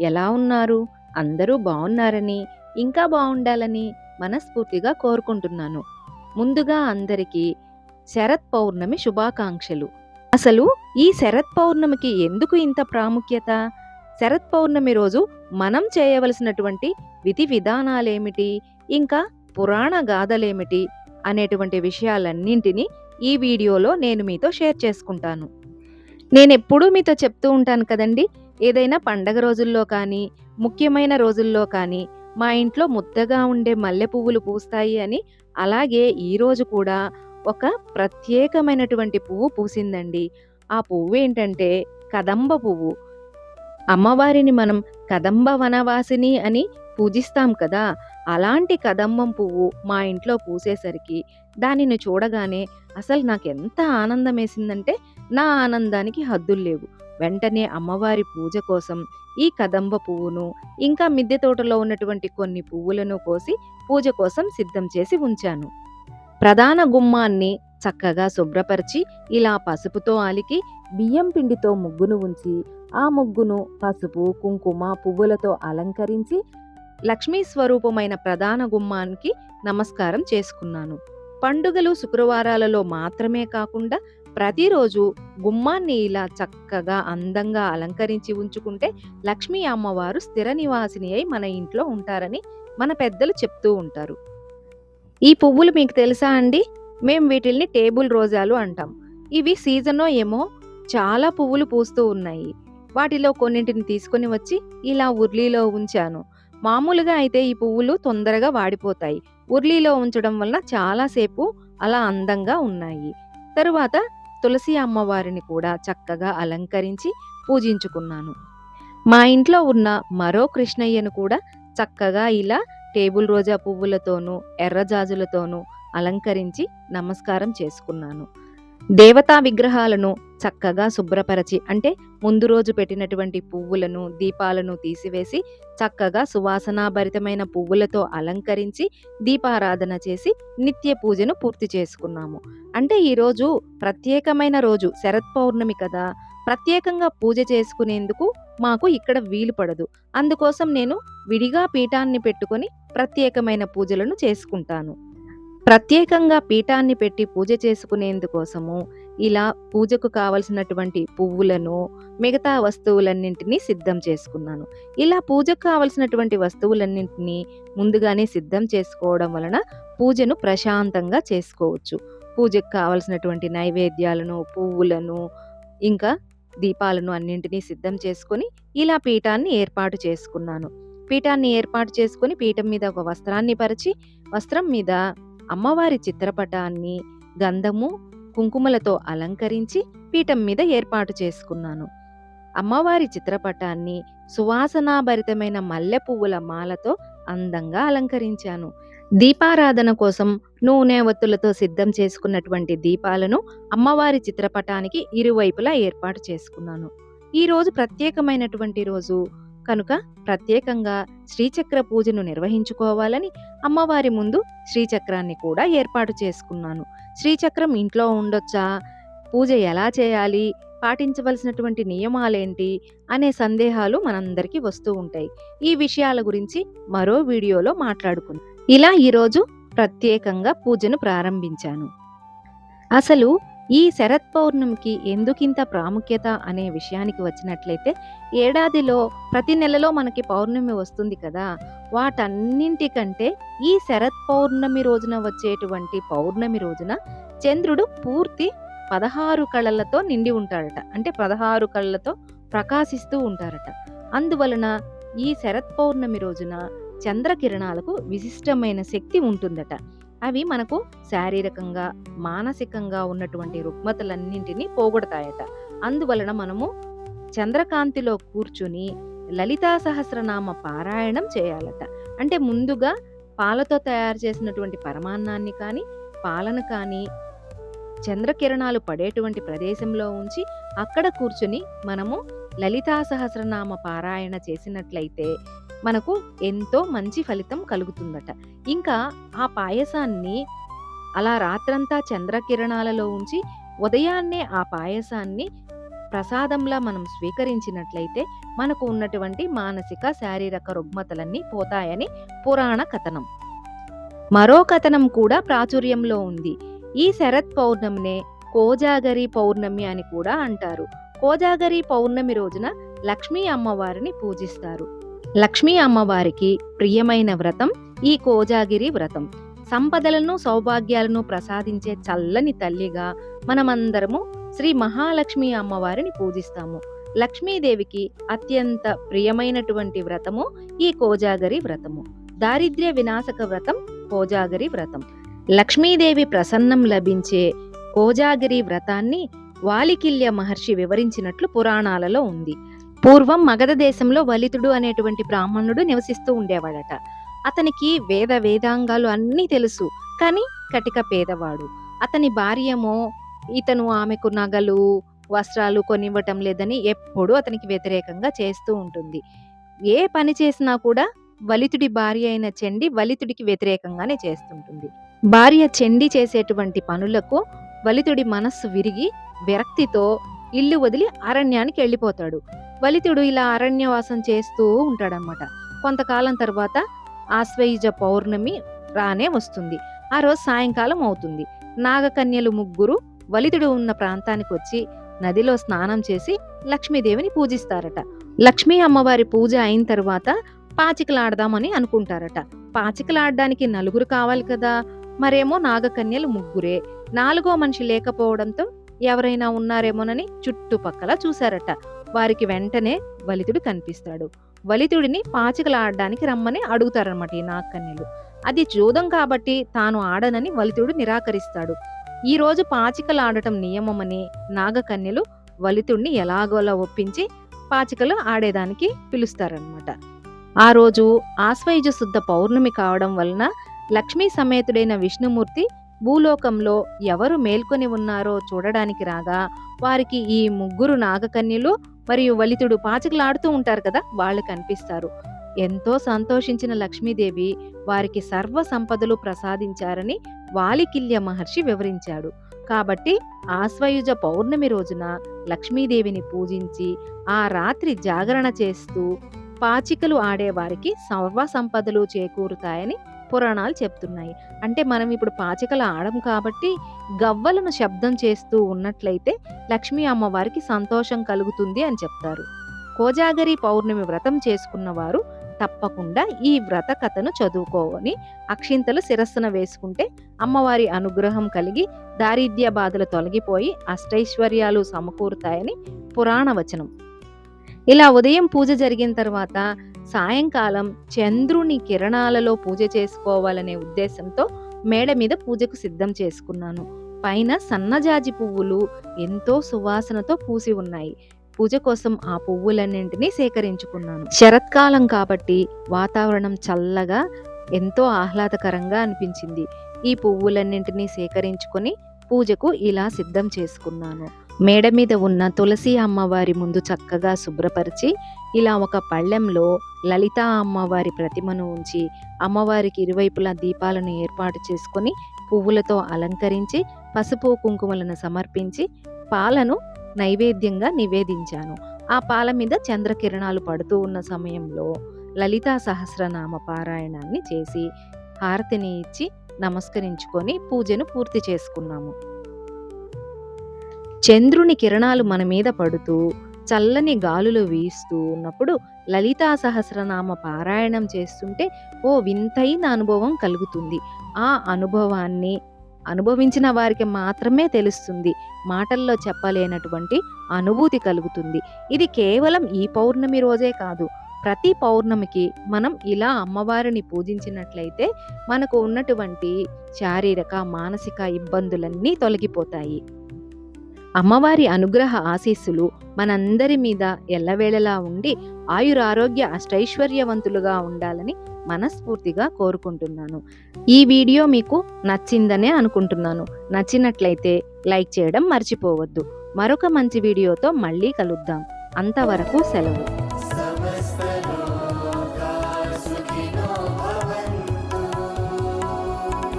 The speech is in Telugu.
ఎలా ఉన్నారు? అందరూ బాగున్నారని ఇంకా బాగుండాలని మనస్ఫూర్తిగా కోరుకుంటున్నాను. ముందుగా అందరికీ శరత్ పౌర్ణమి శుభాకాంక్షలు. అసలు ఈ శరత్ పౌర్ణమికి ఎందుకు ఇంత ప్రాముఖ్యత? శరత్ పౌర్ణమి రోజు మనం చేయవలసినటువంటి విధి విధానాలేమిటి? ఇంకా పురాణ గాథలేమిటి? అనేటువంటి విషయాలన్నింటినీ ఈ వీడియోలో నేను మీతో షేర్ చేసుకుంటాను. నేను ఎప్పుడూ మీతో చెప్తూ ఉంటాను కదండి ఏదైనా పండగ రోజుల్లో కానీ ముఖ్యమైన రోజుల్లో కానీ మా ఇంట్లో ముద్దగా ఉండే మల్లె పువ్వులు పూస్తాయి అని అలాగే ఈరోజు కూడా ఒక ప్రత్యేకమైనటువంటి పువ్వు పూసిందండి. ఆ పువ్వు ఏంటంటే కదంబ పువ్వు. అమ్మవారిని మనం కదంబ వనవాసిని అని పూజిస్తాం కదా అలాంటి కదంబం పువ్వు మా ఇంట్లో పూసేసరికి దానిని చూడగానే అసలు నాకు ఎంత ఆనందం వేసిందంటే నా ఆనందానికి హద్దులు లేవు. వెంటనే అమ్మవారి పూజ కోసం ఈ కదంబ పువ్వును ఇంకా మిద్దె తోటలో ఉన్నటువంటి కొన్ని పువ్వులను కోసి పూజ కోసం సిద్ధం చేసి ఉంచాను. ప్రధాన గుమ్మాన్ని చక్కగా శుభ్రపరిచి ఇలా పసుపుతో అలికి బియ్యం పిండితో ముగ్గును ఉంచి ఆ ముగ్గును పసుపు కుంకుమ పువ్వులతో అలంకరించి లక్ష్మీ స్వరూపమైన ప్రధాన గుమ్మానికి నమస్కారం చేసుకున్నాను. పండుగలు శుక్రవారాలలో మాత్రమే కాకుండా ప్రతిరోజు గుమ్మాన్ని ఇలా చక్కగా అందంగా అలంకరించి ఉంచుకుంటే లక్ష్మీ అమ్మవారు స్థిర నివాసిని అయి మన ఇంట్లో ఉంటారని మన పెద్దలు చెప్తూ ఉంటారు. ఈ పువ్వులు మీకు తెలుసా అండి? మేము వీటిల్ని టేబుల్ రోజాలు అంటాం. ఇవి సీజనో ఏమో చాలా పువ్వులు పూస్తూ ఉన్నాయి. వాటిలో కొన్నింటిని తీసుకొని వచ్చి ఇలా ఉర్లీలో ఉంచాను. మామూలుగా అయితే ఈ పువ్వులు తొందరగా వాడిపోతాయి. ఉర్లీలో ఉంచడం వలన చాలాసేపు అలా అందంగా ఉన్నాయి. తరువాత తులసి అమ్మవారిని కూడా చక్కగా అలంకరించి పూజించుకున్నాను. మా ఇంట్లో ఉన్న మరో కృష్ణయ్యను కూడా చక్కగా ఇలా టేబుల్ రోజా పువ్వులతోనూ ఎర్రజాజులతోనూ అలంకరించి నమస్కారం చేసుకున్నాను. దేవతా విగ్రహాలను చక్కగా శుభ్రపరచి అంటే ముందు రోజు పెట్టినటువంటి పువ్వులను దీపాలను తీసివేసి చక్కగా సువాసనాభరితమైన పువ్వులతో అలంకరించి దీపారాధన చేసి నిత్య పూజను పూర్తి చేసుకున్నాము. అంటే ఈరోజు ప్రత్యేకమైన రోజు శరత్ పౌర్ణమి కదా. ప్రత్యేకంగా పూజ చేసుకునేందుకు మాకు ఇక్కడ వీలు పడదు. అందుకోసం నేను విడిగా పీఠాన్ని పెట్టుకొని ప్రత్యేకమైన పూజలను చేసుకుంటాను. ప్రత్యేకంగా పీఠాన్ని పెట్టి పూజ చేసుకునేందుకోసము ఇలా పూజకు కావలసినటువంటి పువ్వులను మిగతా వస్తువులన్నింటినీ సిద్ధం చేసుకున్నాను. ఇలా పూజకు కావలసినటువంటి వస్తువులన్నింటినీ ముందుగానే సిద్ధం చేసుకోవడం వలన పూజను ప్రశాంతంగా చేసుకోవచ్చు. పూజకు కావలసినటువంటి నైవేద్యాలను పువ్వులను ఇంకా దీపాలను అన్నింటినీ సిద్ధం చేసుకొని ఇలా పీఠాన్ని ఏర్పాటు చేసుకున్నాను. పీఠాన్ని ఏర్పాటు చేసుకొని పీఠం మీద ఒక వస్త్రాన్ని పరిచి వస్త్రం మీద అమ్మవారి చిత్రపటాన్ని గంధము కుంకుమలతో అలంకరించి పీఠం మీద ఏర్పాటు చేసుకున్నాను. అమ్మవారి చిత్రపటాన్ని సువాసనాభరితమైన మల్లె పువ్వుల మాలతో అందంగా అలంకరించాను. దీపారాధన కోసం నూనె ఒత్తులతో సిద్ధం చేసుకున్నటువంటి దీపాలను అమ్మవారి చిత్రపటానికి ఇరువైపులా ఏర్పాటు చేసుకున్నాను. ఈ రోజు ప్రత్యేకమైనటువంటి రోజు. కనుక ప్రత్యేకంగా శ్రీచక్ర పూజను నిర్వహించుకోవాలని అమ్మవారి ముందు శ్రీచక్రాన్ని కూడా ఏర్పాటు చేసుకున్నాను. శ్రీచక్రం ఇంట్లో ఉండొచ్చా? పూజ ఎలా చేయాలి? పాటించవలసినటువంటి నియమాలేంటి? అనే సందేహాలు మనందరికీ వస్తూ ఉంటాయి. ఈ విషయాల గురించి మరో వీడియోలో మాట్లాడుకుందాం. ఇలా ఈరోజు ప్రత్యేకంగా పూజను ప్రారంభించాను. అసలు ఈ శరత్ పౌర్ణమికి ఎందుకింత ప్రాముఖ్యత అనే విషయానికి వచ్చినట్లయితే ఏడాదిలో ప్రతి నెలలో మనకి పౌర్ణమి వస్తుంది కదా. వాటన్నింటికంటే ఈ శరత్ పౌర్ణమి రోజున వచ్చేటువంటి పౌర్ణమి రోజున చంద్రుడు పూర్తి పదహారు కళలతో నిండి ఉంటాడట. అంటే పదహారు కళ్ళతో ప్రకాశిస్తూ ఉంటారట. అందువలన ఈ శరత్ పౌర్ణమి రోజున చంద్రకిరణాలకు విశిష్టమైన శక్తి ఉంటుందట. అవి మనకు శారీరకంగా మానసికంగా ఉన్నటువంటి రుగ్మతలన్నింటినీ పోగొడతాయట. అందువలన మనము చంద్రకాంతిలో కూర్చుని లలితా సహస్రనామ పారాయణం చేయాలట. అంటే ముందుగా పాలతో తయారు చేసినటువంటి పరమాన్నాన్ని కానీ పాలను కానీ చంద్రకిరణాలు పడేటువంటి ప్రదేశంలో ఉంచి అక్కడ కూర్చుని మనము లలితా సహస్రనామ పారాయణ చేసినట్లయితే మనకు ఎంతో మంచి ఫలితం కలుగుతుందట. ఇంకా ఆ పాయసాన్ని అలా రాత్రంతా చంద్రకిరణాలలో ఉంచి ఉదయాన్నే ఆ పాయసాన్ని ప్రసాదంలా మనం స్వీకరించినట్లయితే మనకు ఉన్నటువంటి మానసిక శారీరక రుగ్మతలన్నీ పోతాయని పురాణ కథనం. మరో కథనం కూడా ప్రాచుర్యంలో ఉంది. ఈ శరత్ పౌర్ణమినే కోజాగరి పౌర్ణమి అని కూడా అంటారు. కోజాగరి పౌర్ణమి రోజున లక్ష్మీ అమ్మవారిని పూజిస్తారు. లక్ష్మీ అమ్మవారికి ప్రియమైన వ్రతం ఈ కోజాగిరి వ్రతం. సంపదలను సౌభాగ్యాలను ప్రసాదించే చల్లని తల్లిగా మనమందరము శ్రీ మహాలక్ష్మి అమ్మవారిని పూజిస్తాము. లక్ష్మీదేవికి అత్యంత ప్రియమైనటువంటి వ్రతము ఈ కోజాగరి వ్రతము. దారిద్ర్య వినాశక వ్రతం కోజాగరి వ్రతం. లక్ష్మీదేవి ప్రసన్నం లభించే కోజాగిరి వ్రతాన్ని వాలికిల్య మహర్షి వివరించినట్లు పురాణాలలో ఉంది. పూర్వం మగధ దేశంలో వలితుడు అనేటువంటి బ్రాహ్మణుడు నివసిస్తూ ఉండేవాడట. అతనికి వేద వేదాంగాలు అన్నీ తెలుసు కానీ కటిక పేదవాడు. అతని భార్యమో ఇతను ఆమెకు నగలు వస్త్రాలు కొనివ్వటం లేదని ఎప్పుడూ అతనికి వ్యతిరేకంగా చేస్తూ ఉంటుంది. ఏ పని చేసినా కూడా వలితుడి భార్య అయిన చెండి వలితుడికి వ్యతిరేకంగానే చేస్తుంటుంది. భార్య చెండి చేసేటువంటి పనులకు వలితుడి మనస్సు విరిగి విరక్తితో ఇల్లు వదిలి అరణ్యానికి వెళ్ళిపోతాడు. వలితుడు ఇలా అరణ్యవాసం చేస్తూ ఉంటాడనమాట కొంతకాలం తర్వాత ఆశ్వయుజ పౌర్ణమి రానే వస్తుంది. ఆ రోజు సాయంకాలం అవుతుంది. నాగకన్యలు ముగ్గురు వలితుడు ఉన్న ప్రాంతానికి వచ్చి నదిలో స్నానం చేసి లక్ష్మీదేవిని పూజిస్తారట. లక్ష్మీ అమ్మవారి పూజ అయిన తర్వాత పాచికలాడదామని అనుకుంటారట. పాచికలాడడానికి నలుగురు కావాలి కదా? మరేమో నాగకన్యలు ముగ్గురే. నాలుగో మనిషి లేకపోవడంతో ఎవరైనా ఉన్నారేమోనని చుట్టుపక్కల చూశారట. వారికి వెంటనే వలితుడు కనిపిస్తాడు. వలితుడిని పాచికలాడడానికి రమ్మని అడుగుతారనమాట ఈ నాగకన్యలు అది జూదం కాబట్టి తాను ఆడనని వలితుడు నిరాకరిస్తాడు. ఈ రోజు పాచికలు ఆడటం నియమమని నాగకన్యలు వలితుడిని ఎలాగోలా ఒప్పించి పాచికలు ఆడేదానికి పిలుస్తారనమాట ఆ రోజు ఆశ్వయుజ శుద్ధ పౌర్ణమి కావడం వలన లక్ష్మీ సమేతుడైన విష్ణుమూర్తి భూలోకంలో ఎవరు మేల్కొని ఉన్నారో చూడడానికి రాగా వారికి ఈ ముగ్గురు నాగకన్యలు మరియు వలితుడు పాచికలాడుతూ ఉంటారు కదా వాళ్ళు కనిపిస్తారు. ఎంతో సంతోషించిన లక్ష్మీదేవి వారికి సర్వ సంపదలు ప్రసాదించారని వాలికిల్య మహర్షి వివరించాడు. కాబట్టి ఆశ్వయుజ పౌర్ణమి రోజున లక్ష్మీదేవిని పూజించి ఆ రాత్రి జాగరణ చేస్తూ పాచికలు ఆడేవారికి సర్వ సంపదలు చేకూరుతాయని పురాణాలు చెప్తున్నాయి. అంటే మనం ఇప్పుడు పాచికలు ఆడం కాబట్టి గవ్వలను శబ్దం చేస్తూ ఉన్నట్లయితే లక్ష్మీ అమ్మవారికి సంతోషం కలుగుతుంది అని చెప్తారు. కోజాగరి పౌర్ణమి వ్రతం చేసుకున్న వారు తప్పకుండా ఈ వ్రత కథను చదువుకోని అక్షింతలు శిరస్సున వేసుకుంటే అమ్మవారి అనుగ్రహం కలిగి దారిద్ర్య బాధలు తొలగిపోయి అష్టైశ్వర్యాలు సమకూరుతాయని పురాణ వచనం ఇలా ఉదయం పూజ జరిగిన తర్వాత సాయంకాలం చంద్రుని కిరణాలలో పూజ చేసుకోవాలనే ఉద్దేశంతో మేడ మీద పూజకు సిద్ధం చేసుకున్నాను. పైన సన్నజాజి పువ్వులు ఎంతో సువాసనతో పూసి ఉన్నాయి. పూజ కోసం ఆ పువ్వులన్నింటినీ సేకరించుకున్నాను. శరత్కాలం కాబట్టి వాతావరణం చల్లగా ఎంతో ఆహ్లాదకరంగా అనిపించింది. ఈ పువ్వులన్నింటినీ సేకరించుకొని పూజకు ఇలా సిద్ధం చేసుకున్నాను. మేడ మీద ఉన్న తులసి అమ్మవారి ముందు చక్కగా శుభ్రపరిచి ఇలా ఒక పళ్ళెంలో లలితా అమ్మవారి ప్రతిమను ఉంచి అమ్మవారికి ఇరువైపులా దీపాలను ఏర్పాటు చేసుకొని పువ్వులతో అలంకరించి పసుపు కుంకుమలను సమర్పించి పాలను నైవేద్యంగా నివేదించాను. ఆ పాల మీద చంద్రకిరణాలు పడుతూ ఉన్న సమయంలో లలితా సహస్రనామ పారాయణాన్ని చేసి హారతిని ఇచ్చి నమస్కరించుకొని పూజను పూర్తి చేసుకున్నాము. చంద్రుని కిరణాలు మన మీద పడుతూ చల్లని గాలులు వీస్తూ ఉన్నప్పుడు లలితా సహస్రనామ పారాయణం చేస్తుంటే ఓ వింతైన అనుభవం కలుగుతుంది. ఆ అనుభవాన్ని అనుభవించిన వారికి మాత్రమే తెలుస్తుంది. మాటల్లో చెప్పలేనటువంటి అనుభూతి కలుగుతుంది. ఇది కేవలం ఈ పౌర్ణమి రోజే కాదు. ప్రతి పౌర్ణమికి మనం ఇలా అమ్మవారిని పూజించినట్లయితే మనకు ఉన్నటువంటి శారీరక మానసిక ఇబ్బందులన్నీ తొలగిపోతాయి. అమ్మవారి అనుగ్రహ ఆశీస్సులు మనందరి మీద ఎల్లవేళలా ఉండి ఆయురారోగ్య అష్టైశ్వర్యవంతులుగా ఉండాలని మనస్ఫూర్తిగా కోరుకుంటున్నాను. ఈ వీడియో మీకు నచ్చిందనే అనుకుంటున్నాను. నచ్చినట్లయితే లైక్ చేయడం మర్చిపోవద్దు. మరొక మంచి వీడియోతో మళ్ళీ కలుద్దాం. అంతవరకు సెలవు.